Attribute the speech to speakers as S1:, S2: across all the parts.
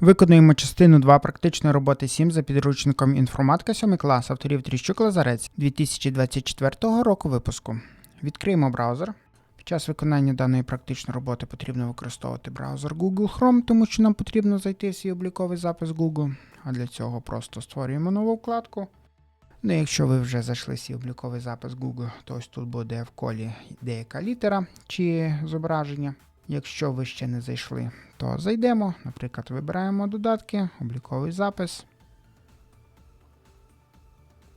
S1: Виконуємо частину 2 практичної роботи 7 за підручником інформатика 7 клас авторів Тріщук Лазарець 2024 року випуску. Відкриємо браузер. Під час виконання даної практичної роботи потрібно використовувати браузер Google Chrome, тому що нам потрібно зайти в свій обліковий запис Google. А для цього просто створюємо нову вкладку. Ну, якщо ви вже зайшли в свій обліковий запис Google, то ось тут буде в колі деяка літера чи зображення. Якщо ви ще не зайшли, то зайдемо. Наприклад, вибираємо додатки, обліковий запис.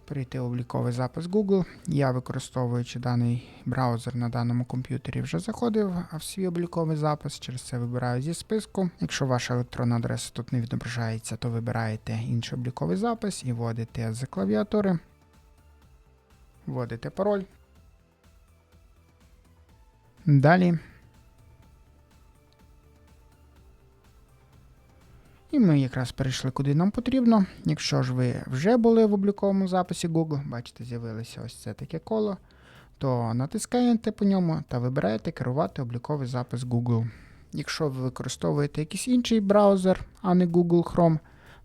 S1: Перейти обліковий запис Google. Я, використовуючи даний браузер на даному комп'ютері, вже заходив в свій обліковий запис. Через це вибираю зі списку. Якщо ваша електронна адреса тут не відображається, то вибираєте інший обліковий запис і вводите з клавіатури. Вводите пароль. Далі. І ми якраз перейшли куди нам потрібно. Якщо ж ви вже були в обліковому записі Google, бачите, з'явилося ось це таке коло, то натискаєте по ньому та вибираєте керувати обліковий запис Google. Якщо ви використовуєте якийсь інший браузер, а не Google Chrome,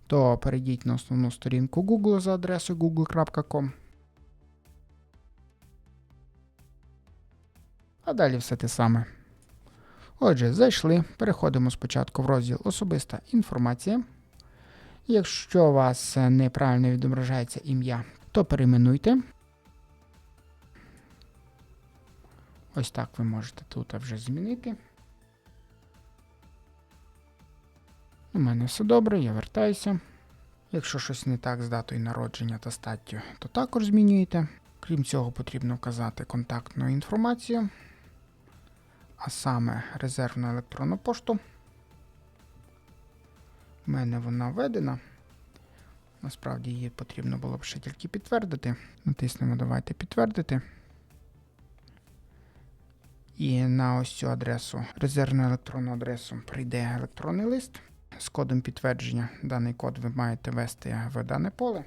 S1: то перейдіть на основну сторінку Google за адресою google.com. А далі все те саме. Отже, зайшли, переходимо спочатку в розділ Особиста інформація. Якщо у вас неправильно відображається ім'я, то перейменуйте. Ось так ви можете тут вже змінити. У мене все добре, я вертаюся. Якщо щось не так з датою народження та статтю, то також змінюєте. Крім цього, потрібно вказати контактну інформацію а саме резервну електронну пошту. У мене вона введена. Насправді її потрібно було б ще тільки підтвердити. Натиснемо Давайте підтвердити. І на ось цю адресу, резервну електронну адресу, прийде електронний лист з кодом підтвердження. Даний код ви маєте ввести в дане поле.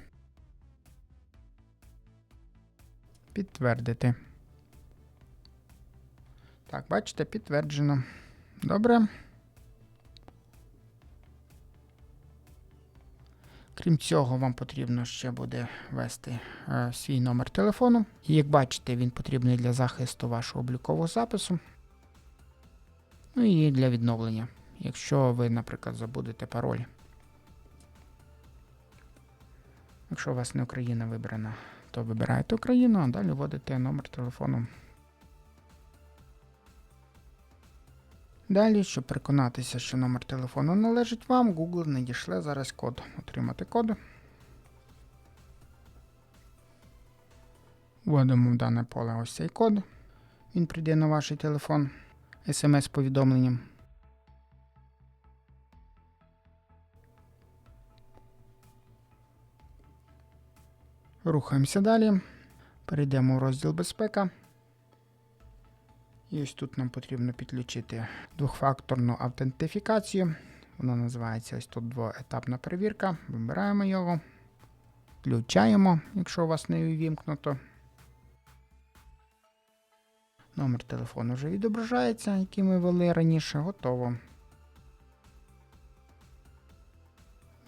S1: Підтвердити. Так, бачите, підтверджено. Добре. Крім цього, вам потрібно ще буде ввести е, свій номер телефону. І як бачите, він потрібний для захисту вашого облікового запису. Ну і для відновлення. Якщо ви, наприклад, забудете пароль. Якщо у вас не Україна вибрана, то вибираєте Україну, а далі вводите номер телефону. Далі, щоб переконатися, що номер телефону належить вам, Google надішле зараз код. Отримати код. Вводимо в дане поле ось цей код. Він прийде на ваш телефон смс-повідомленням. Рухаємося далі. Перейдемо в розділ безпека. І ось тут нам потрібно підключити двохфакторну автентифікацію. Вона називається ось тут двоетапна перевірка. Вибираємо його, включаємо, якщо у вас не увімкнуто. Номер телефону вже відображається, який ми ввели раніше. Готово.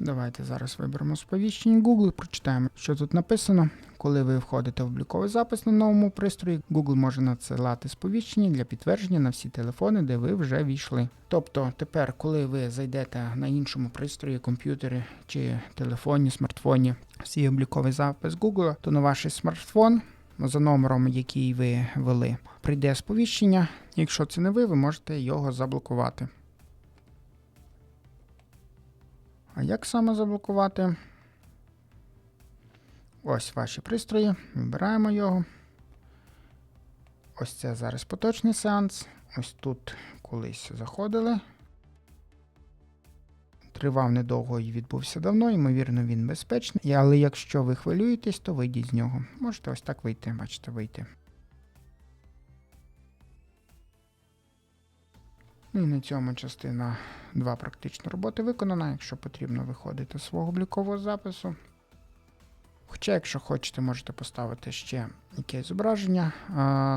S1: Давайте зараз виберемо сповіщення Google, прочитаємо, що тут написано. Коли ви входите в обліковий запис на новому пристрої, Google може надсилати сповіщення для підтвердження на всі телефони, де ви вже війшли. Тобто, тепер, коли ви зайдете на іншому пристрої, комп'ютері чи телефоні, смартфоні, свій обліковий запис Google, то на ваш смартфон. За номером, який ви ввели, прийде сповіщення. Якщо це не ви, ви можете його заблокувати. А як саме заблокувати? Ось ваші пристрої. Вибираємо його. Ось це зараз поточний сеанс. Ось тут колись заходили. Тривав недовго і відбувся давно, ймовірно, він безпечний. Але якщо ви хвилюєтесь, то вийдіть з нього. Можете ось так вийти, бачите, вийти. Ну і на цьому частина 2 практично роботи виконана, якщо потрібно виходити з свого облікового запису. Хоча, якщо хочете, можете поставити ще якесь зображення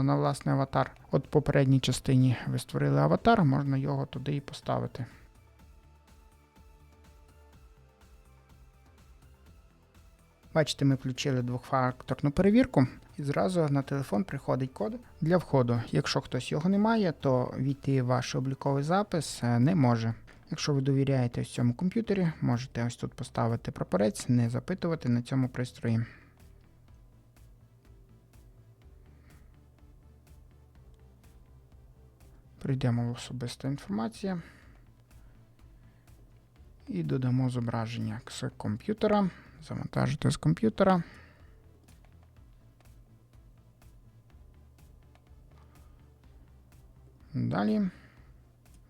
S1: на власний аватар. От в попередній частині ви створили аватар, можна його туди і поставити. Бачите, ми включили двохфакторну перевірку і зразу на телефон приходить код для входу. Якщо хтось його не має, то війти ваш обліковий запис е, не може. Якщо ви довіряєте ось цьому комп'ютері, можете ось тут поставити прапорець, не запитувати на цьому пристрої. Прийдемо в особиста інформація і додамо зображення з комп'ютера. Завантажити з комп'ютера. Далі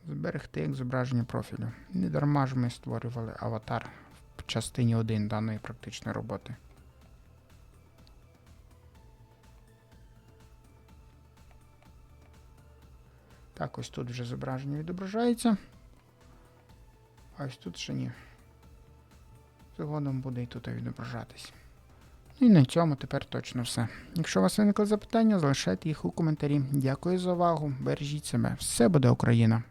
S1: зберегти як зображення профілю. Не дарма ж ми створювали аватар в частині 1 даної практичної роботи. Так, ось тут вже зображення відображається. А ось тут ще ні. Згодом буде і тут відображатись. І на цьому тепер точно все. Якщо у вас виникли запитання, залишайте їх у коментарі. Дякую за увагу. Бережіть себе. Все буде Україна!